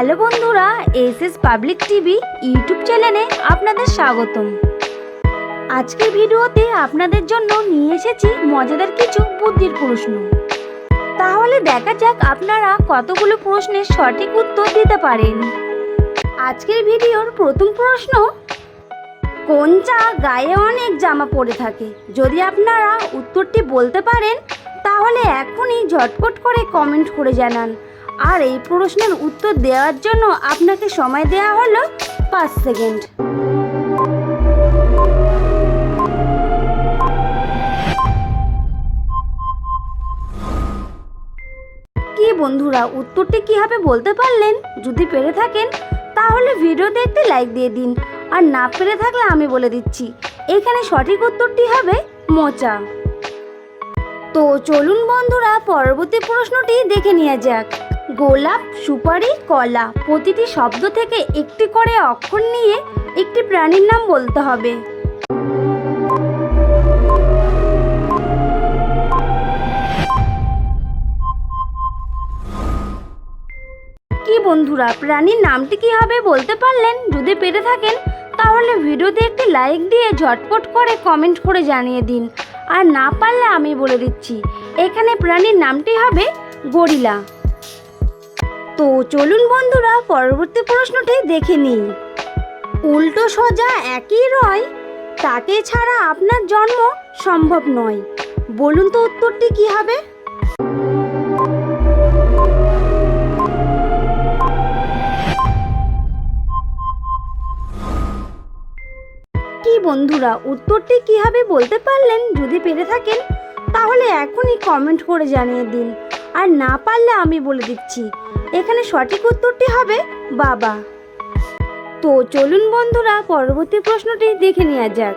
Hello বন্ধুরা S S public TV YouTube চ্যানেলে আপনাদের স্বাগতম। আজকের ভিডিওতে আপনাদের জন্য নিয়ে এসেছি মজাদার কিছু বুদ্ধির প্রশ্ন। তাহলে দেখা যাক আপনারা কতগুলো প্রশ্নের সঠিক উত্তর দিতে পারেন। আজকের ভিডিওর প্রথম প্রশ্ন, কোন চা গায়ে অনেক জামা পরে থাকে? যদি আপনারা উত্তরটি বলতে পারেন, তাহলে এখনই ঝটপট করে কমেন্ট করে জানান। আর এই প্রশ্নের উত্তর দেওয়ার জন্য আপনাকে সময় দেওয়া হলো পাঁচ সেকেন্ড। কি বন্ধুরা, উত্তরটি কি হবে বলতে পারলেন? যদি পেরে থাকেন, তাহলে ভিডিওতে একটি লাইক দিয়ে দিন। আর না পেরে থাকলে আমি বলে দিচ্ছি, এখানে সঠিক উত্তরটি হবে মোচা। তো চলুন বন্ধুরা, পরবর্তী প্রশ্নটি দেখে নেওয়া যাক। গোলাপ, সুপারি, কলা প্রতিটি শব্দ থেকে একটি করে অক্ষর নিয়ে একটি প্রাণীর নাম বলতে হবে। কি বন্ধুরা, প্রাণীর নামটি কি হবে বলতে পারলেন? যদি পেরে থাকেন, তাহলে ভিডিওতে একটি লাইক দিয়ে ঝটপট করে কমেন্ট করে জানিয়ে দিন। আর না পারলে আমি বলে দিচ্ছি, এখানে প্রাণীর নামটি হবে গরিলা। তো চলুন বন্ধুরা, পরবর্তী প্রশ্নটি দেখে নিই। উল্টো সোজা একই রয়, তাকে ছাড়া আপনার জন্ম সম্ভব নয়। বলুন তো উত্তরটি কি হবে? কি বন্ধুরা, উত্তরটি কি হবে বলতে পারলেন? যদি পেরে থাকেন, তাহলে এখনই কমেন্ট করে জানিয়ে দিন। আর না পারলে আমি বলে দিচ্ছি। এখানে সঠিক উত্তরটি হবে বাবা। তো চলুন বন্ধুরা, পরবর্তী প্রশ্নটি দেখে নেওয়া যাক।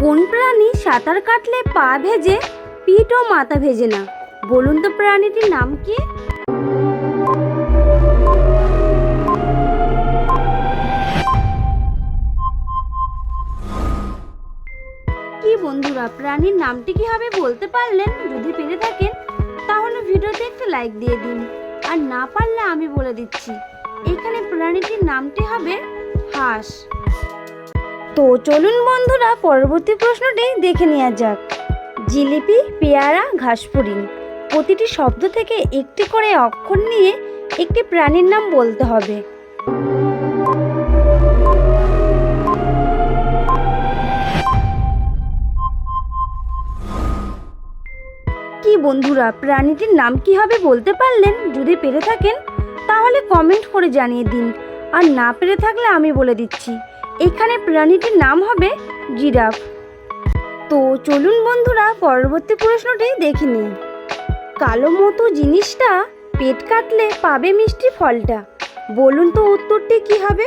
কোন প্রাণী সাঁতার কাটলে পা ভেজে, পিঠ ও মাথা ভেজে না? বলুন তো প্রাণীটির নাম কি? বন্ধুরা, প্রাণীর নামটি কি হবে বলতে পারলেন? যদি পেরে থাকেন তাহলে ভিডিওতে একটা লাইক দিয়ে দিন। আর না পারলে আমি বলে দিচ্ছি, এখানে প্রাণীটির নামটি হবে হাঁস। তো চলুন বন্ধুরা, পরবর্তী প্রশ্নটি দেখে নেওয়া যাক। জিলিপি, পেয়ারা ঘাসপুরিন প্রতিটি শব্দ থেকে একটি করে অক্ষর নিয়ে একটি প্রাণীর নাম বলতে হবে। বন্ধুরা, প্রাণীটির নাম কি হবে বলতে পারলেন? যদি পেরে থাকেন, তাহলে কমেন্ট করে জানিয়ে দিন। আর না পেরে থাকলে আমি বলে দিচ্ছি। এখানে প্রাণীটির নাম হবে জিরাফ। তো চলুন বন্ধুরা, পরবর্তী প্রশ্নটি দেখে নিই। কালো মতো জিনিসটা পেট কাটলে পাবে মিষ্টি ফলটা। বলুন তো উত্তরটি কি হবে?